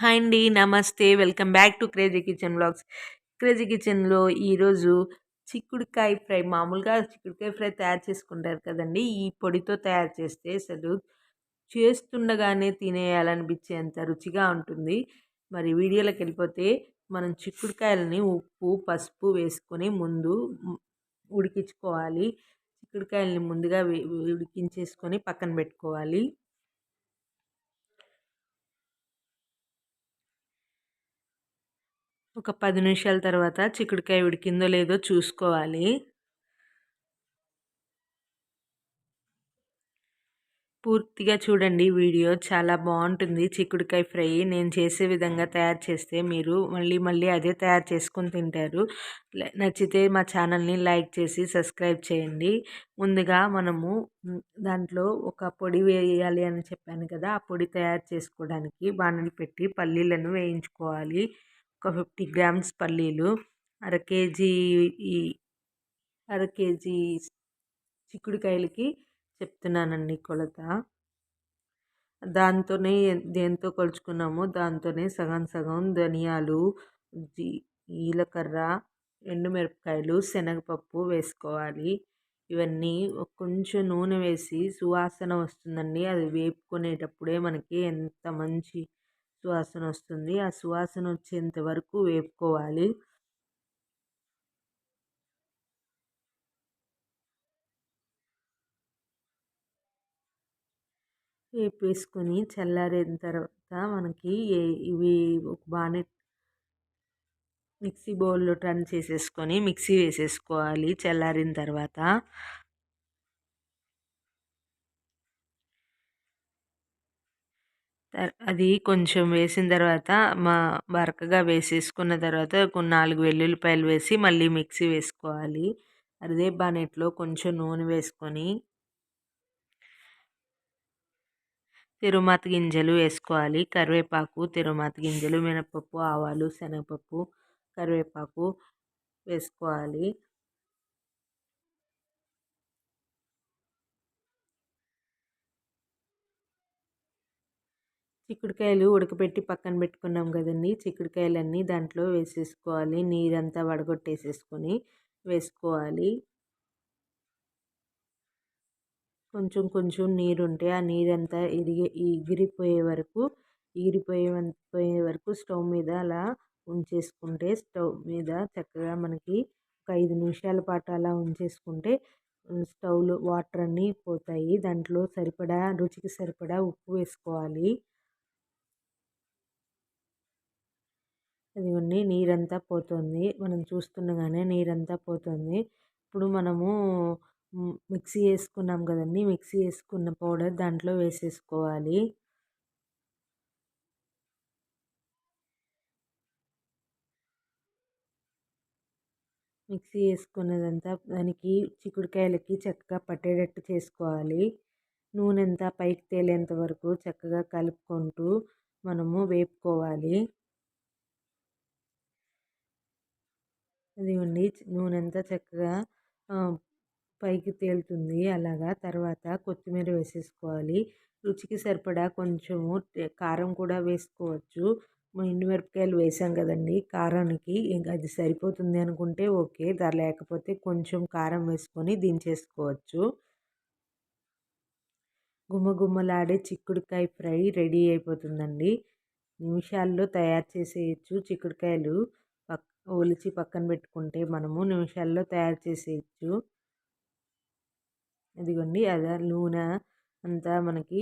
Hi అండి నమస్తే. Welcome back to crazy kitchen blogs crazy కిచెన్లో ఈరోజు చిక్కుడుకాయ ఫ్రై మామూలుగా చిక్కుడుకాయ ఫ్రై తయారు చేసుకుంటారు కదండి. ఈ పొడితో తయారు చేస్తే అసలు చేస్తుండగానే తినేయాలనిపించేంత రుచిగా ఉంటుంది. మరి వీడియోలోకి వెళ్ళిపోతే మనం చిక్కుడుకాయలని ఉప్పు పసుపు వేసుకొని ముందు ఉడికించుకోవాలి. చిక్కుడుకాయలని ముందుగా ఉడికించేసుకొని పక్కన పెట్టుకోవాలి. ఒక పది నిమిషాల తర్వాత చిక్కుడుకాయ ఉడికిందో లేదో చూసుకోవాలి. పూర్తిగా చూడండి వీడియో. చాలా బాగుంటుంది. చిక్కుడుకాయ ఫ్రై నేను చేసే విధంగా తయారు చేస్తే మీరు మళ్ళీ మళ్ళీ అదే తయారు చేసుకొని తింటారు. నచ్చితే మా ఛానల్ని లైక్ చేసి సబ్స్క్రైబ్ చేయండి. ముందుగా మనము దాంట్లో ఒక పొడి వేయాలి అని చెప్పాను కదా ఆ పొడి తయారు చేసుకోవడానికి బాణలు పెట్టి పల్లీలను వేయించుకోవాలి. ఒక ఫిఫ్టీ గ్రామ్స్ పల్లీలు అర కేజీ ఈ అర కేజీ చిక్కుడుకాయలకి చెప్తున్నానండి కొలత. దాంతోనే దేంతో కొలుచుకున్నామో దాంతోనే సగం సగం ధనియాలు జీలకర్ర ఎండుమిరపకాయలు శనగపప్పు వేసుకోవాలి. ఇవన్నీ కొంచెం నూనె వేసి సువాసన వస్తుందండి. అది వేపుకునేటప్పుడే మనకి ఎంత మంచి సువాసన వస్తుంది. ఆ సువాసన వచ్చేంత వరకు వేపుకోవాలి. వేపేసుకొని చల్లారిన తర్వాత మనకి ఇవి ఒక బాగానే మిక్సీ బౌల్లో టర్న్ చేసేసుకొని మిక్సీ వేసేసుకోవాలి చల్లారిన తర్వాత. అది కొంచెం వేసిన తర్వాత మా బరకగా వేసేసుకున్న తర్వాత కొన్ని నాలుగు వెల్లుల్లిపాయలు వేసి మళ్ళీ మిక్సీ వేసుకోవాలి. అదే బానెట్లో కొంచెం నూనె వేసుకొని తిరుమాత గింజలు వేసుకోవాలి. కరివేపాకు తిరుమాత గింజలు మినపప్పు ఆవాలు శనగపప్పు కరివేపాకు వేసుకోవాలి. చిక్కుడుకాయలు ఉడకబెట్టి పక్కన పెట్టుకున్నాం కదండి. చిక్కుడుకాయలన్నీ దాంట్లో వేసేసుకోవాలి. నీరంతా వడగొట్టేసేసుకొని వేసుకోవాలి. కొంచెం కొంచెం నీరు ఉంటే ఆ నీరంతా ఇరిగి ఎగిరిపోయే వరకు ఎగిరిపోయే పోయే వరకు స్టవ్ మీద అలా ఉంచేసుకుంటే స్టవ్ మీద చక్కగా మనకి ఒక ఐదు నిమిషాల పాటు అలా ఉంచేసుకుంటే స్టవ్లో వాటర్ అన్నీ పోతాయి. దాంట్లో సరిపడా రుచికి సరిపడా ఉప్పు వేసుకోవాలి. ఇదిగోండి నీరంతా పోతుంది. మనం చూస్తుండగానే నీరంతా పోతుంది. ఇప్పుడు మనము మిక్సీ వేసుకున్నాం కదండి. మిక్సీ వేసుకున్న పౌడర్ దాంట్లో వేసేసుకోవాలి. మిక్సీ వేసుకున్నదంతా దానికి చిక్కుడుకాయలకి చక్కగా పట్టేటట్టు చేసుకోవాలి. నూనె అంతా పైకి తేలేంత వరకు చక్కగా కలుపుకుంటూ మనము వేపుకోవాలి. ఇదిగోండి నూనె అంతా చక్కగా పైకి తేలుతుంది. అలాగా తర్వాత కొత్తిమీర వేసేసుకోవాలి. రుచికి సరిపడా కొంచెము కారం కూడా వేసుకోవచ్చు. ఎండుమిరపకాయలు వేసాం కదండి. కారానికి ఇంకా అది సరిపోతుంది అనుకుంటే ఓకే. దా లేకపోతే కొంచెం కారం వేసుకొని దించేసుకోవచ్చు. గుమ్మగుమ్మలాడే చిక్కుడుకాయ ఫ్రై రెడీ అయిపోతుందండి. నిమిషాల్లో తయారు చేసేయచ్చు చిక్కుడుకాయలు. ఒలిచి పక్కన పెట్టుకుంటే మనము నిమిషాల్లో తయారు చేసేయచ్చు. ఇదిగోండి అదే నూనె అంతా మనకి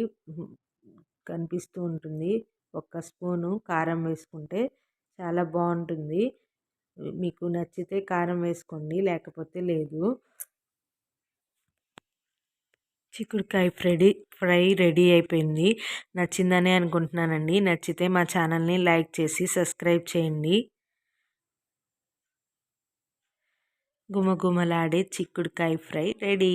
కనిపిస్తూ ఉంటుంది. ఒక్క స్పూను కారం వేసుకుంటే చాలా బాగుంటుంది. మీకు నచ్చితే కారం వేసుకోండి లేకపోతే లేదు. చిక్కుడుకాయ ఫ్రెడీ ఫ్రై రెడీ అయిపోయింది. నచ్చిందని అనుకుంటున్నానండి. నచ్చితే మా ఛానల్ని లైక్ చేసి సబ్స్క్రైబ్ చేయండి. గుమగుమలాడే చిక్కుడుకాయ ఫ్రై రెడీ.